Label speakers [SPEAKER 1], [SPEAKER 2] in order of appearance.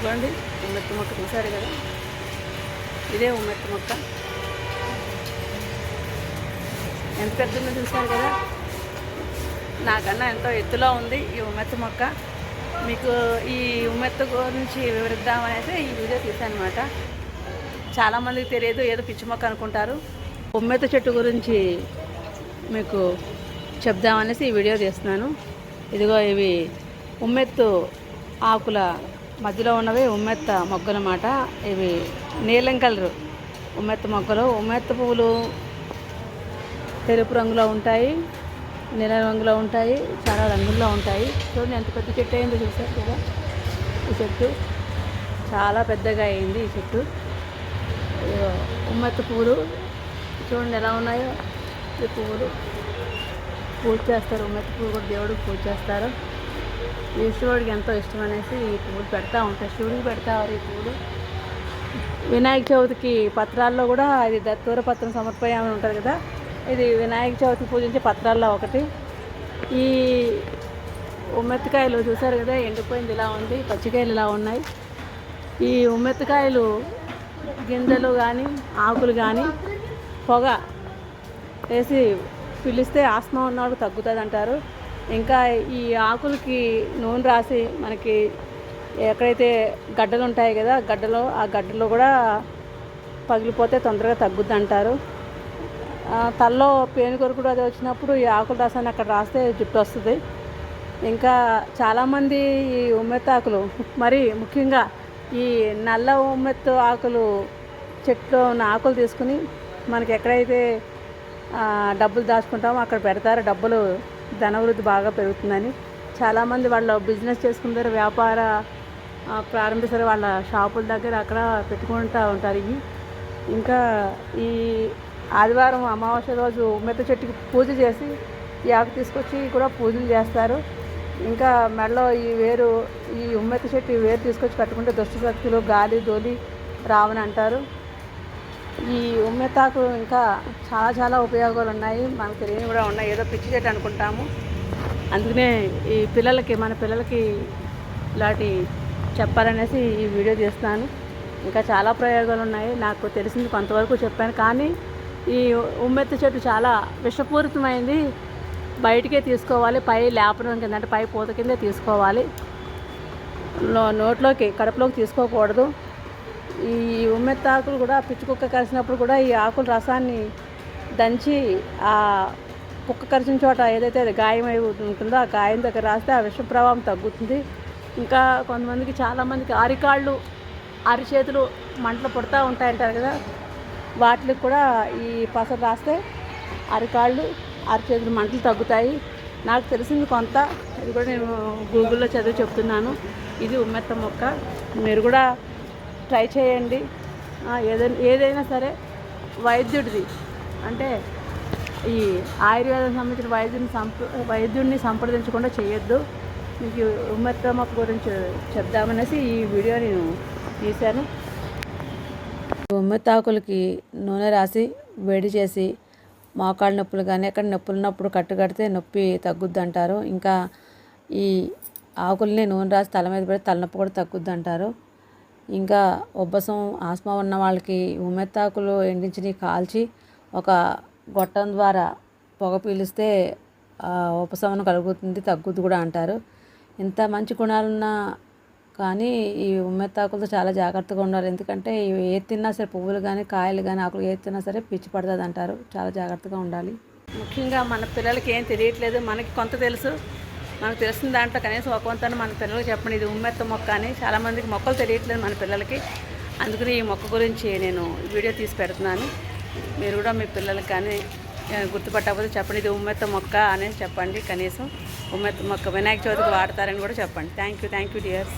[SPEAKER 1] ఇదిగోండి ఉమ్మెత్త మొక్క చూసారు కదా? ఇదే ఉమ్మెత్త మొక్క. ఎంత పెద్ద ఉందో చూసారు కదా? నాకన్నా ఎంతో ఎత్తులో ఉంది ఈ ఉమ్మెత్త మొక్క. మీకు ఈ ఉమ్మెత్త గురించి వివరిద్దామనేసి ఈ వీడియో తీసాను అనమాట చాలామందికి తెలియదు ఏదో పిచ్చి మొక్క అనుకుంటారు. ఉమ్మెత్త చెట్టు గురించి మీకు చెప్దామనేసి ఈ వీడియో తీస్తున్నాను. ఇదిగో ఇవి ఉమ్మెత్తు ఆకుల మధ్యలో ఉన్నవి ఉమ్మెత్త మొగ్గలు అన్నమాట ఇవి నీలం కలరు ఉమ్మెత్త మొగ్గలు. ఉమ్మెత్త పువ్వులు తెలుపు రంగులో ఉంటాయి నీలం రంగులో ఉంటాయి చాలా రంగుల్లో ఉంటాయి. చూడండి ఎంత పెద్ద చెట్టు అయిందో చూసారు కదా? ఈ చెట్టు చాలా పెద్దగా అయింది ఈ చెట్టు. ఉమ్మెత్త పువ్వులు. చూడండి ఎలా ఉన్నాయో. ఈ పువ్వులు పూజ చేస్తారు. ఉమ్మెత్త పువ్వు కూడా దేవుడికి పూజ చేస్తారు. శివుడికి ఎంతో ఇష్టం అనేసి ఈ పువ్వులు పెడతా ఉంటారు. శివుడికి పెడతారు ఈ పువ్వులు వినాయక చవితికి పత్రాల్లో కూడా ఇది దత్తూర పత్రం సమర్పయామని ఉంటుంది కదా? ఇది వినాయక చవితి పూజించే పత్రాల్లో ఒకటి. ఈ ఉమ్మెత్తకాయలు చూసారు కదా ఎండిపోయింది ఇలా ఉంది పచ్చికాయలు ఇలా ఉన్నాయి. ఈ ఉమ్మెత్తకాయలు గింజలు కానీ ఆకులు కానీ పొగ వేసి పిలిస్తే ఆస్మా ఉన్నవాడు తగ్గుతుంది అంటారు ఇంకా ఈ ఆకులకి నూనె రాసి మనకి ఎక్కడైతే గడ్డలు ఉంటాయి కదా గడ్డలో ఆ గడ్డలో కూడా పగిలిపోతే తొందరగా తగ్గుద్ది అంటారు. తలలో పేను అది వచ్చినప్పుడు ఈ ఆకుల రసాన్ని అక్కడ రాస్తే జుట్టు వస్తుంది. ఇంకా చాలామంది ఈ ఉమ్మెత్తాకులు మరి ముఖ్యంగా ఈ నల్ల ఉమ్మెత్తు ఆకులు చెట్లో ఉన్న ఆకులు తీసుకుని మనకి ఎక్కడైతే డబ్బులు దాచుకుంటామో అక్కడ పెడతారు డబ్బులు. ధనవృద్ధి బాగా పెరుగుతుందని. చాలామంది వాళ్ళ బిజినెస్ చేసుకుంటారు వ్యాపార ప్రారంభిస్తారు వాళ్ళ షాపుల దగ్గర అక్కడ పెట్టుకుంటూ ఉంటారు. ఇవి ఇంకా ఈ ఆదివారం అమావాస్య రోజు ఉమ్మెత్త చెట్టుకి పూజ చేసి ఈ ఆకు తీసుకొచ్చి కూడా పూజలు చేస్తారు. ఇంకా మెడలో ఈ వేరు ఈ ఉమ్మెత్త చెట్టు ఈ వేరు తీసుకొచ్చి కట్టుకుంటే దుష్టశక్తులు గాలి దోలి రావని అంటారు. ఈ ఉమ్మెత్తాకు ఇంకా చాలా చాలా ఉపయోగాలు ఉన్నాయి మనకు తెలియని కూడా ఉన్నాయి. ఏదో పిచ్చి చెట్టు అనుకుంటాము. అందుకనే ఈ పిల్లలకి మన పిల్లలకి ఇలాంటి చెప్పాలనేసి ఈ వీడియో చేస్తున్నాను. ఇంకా చాలా ప్రయోగాలు ఉన్నాయి నాకు తెలిసింది కొంతవరకు చెప్పాను. కానీ ఈ ఉమ్మెత్త చెట్టు చాలా విషపూరితమైంది. బయటికే తీసుకోవాలి. పై లేపడం కింద అంటే పై పూత కిందే తీసుకోవాలి. నోట్లోకి కడుపులోకి తీసుకోకూడదు. ఈ ఉమ్మెత్త ఆకులు కూడా పిచ్చి కుక్క కరిచినప్పుడు కూడా ఈ ఆకుల రసాన్ని దంచి ఆ కుక్క కరిచిన చోట ఏదైతే అది గాయమై ఉంటుందో ఆ గాయం దగ్గర రాస్తే ఆ విష ప్రభావం తగ్గుతుంది. ఇంకా కొంతమందికి చాలామందికి అరికాళ్ళు అరిచేతులు మంటలు పుడతా ఉంటాయంటారు కదా వాటికి కూడా ఈ పసరు రాస్తే అరికాళ్ళు అరిచేతులు మంటలు తగ్గుతాయి. నాకు తెలిసింది కొంత ఇది కూడా నేను గూగుల్లో చదివి చెప్తున్నాను. ఇది ఉమ్మెత్త మొక్క. మీరు కూడా ట్రై చేయండి. ఏదైనా ఏదైనా సరే వైద్యుడిది. అంటే ఈ ఆయుర్వేదం సంబంధించిన వైద్యుని సంప్ర వైద్యుడిని సంప్రదించకుండా చేయొద్దు. మీకు ఉమ్మెత్త గురించి చెప్దామనేసి ఈ వీడియో నేను తీశాను. ఉమ్మెత్తాకులకి నూనె రాసి వేడి చేసి మోకాళ్ళ నొప్పులు కానీ ఎక్కడ నొప్పులు ఉన్నప్పుడు కట్టు కడితే నొప్పి తగ్గుద్ది అంటారు ఇంకా ఈ ఆకుల్ని నూనె రాసి తల మీద పెడితే తలనొప్పి కూడా తగ్గుద్ది అంటారు ఇంకా ఉబ్బసం ఆస్మా ఉన్న వాళ్ళకి ఉమ్మెత్తాకులు ఎండించి కాల్చి ఒక గొట్టం ద్వారా పొగ పీలిస్తే ఉపశమనం కలుగుతుంది తగ్గుద్ది కూడా అంటారు. ఇంత మంచి గుణాలున్నా కానీ ఈ ఉమ్మెత్తాకులతో చాలా జాగ్రత్తగా ఉండాలి. ఎందుకంటే ఇవి ఏది తిన్నా సరే పువ్వులు కానీ కాయలు కానీ ఆకులు ఏది తిన్నా సరే పిచ్చి పడుతుంది అంటారు చాలా జాగ్రత్తగా ఉండాలి. ముఖ్యంగా మన పిల్లలకి ఏం తెలియట్లేదు. మనకి కొంత తెలుసు. మనకు తెలిసిన దాంట్లో కనీసం ఒక వంతన మన పిల్లలకి చెప్పండి ఇది ఉమ్మెత్త మొక్క అని చాలామందికి మొక్కలు తెలియట్లేదు మన పిల్లలకి. అందుకని ఈ మొక్క గురించి నేను వీడియో తీసి పెడుతున్నాను. మీరు కూడా మీ పిల్లలకి కానీ గుర్తుపట్టకపోతే చెప్పండి ఇది ఉమ్మెత్త మొక్క అనేసి చెప్పండి. కనీసం ఉమ్మెత్త మొక్క వినాయక చవితికి వాడతారని కూడా చెప్పండి. Thank you thank you dears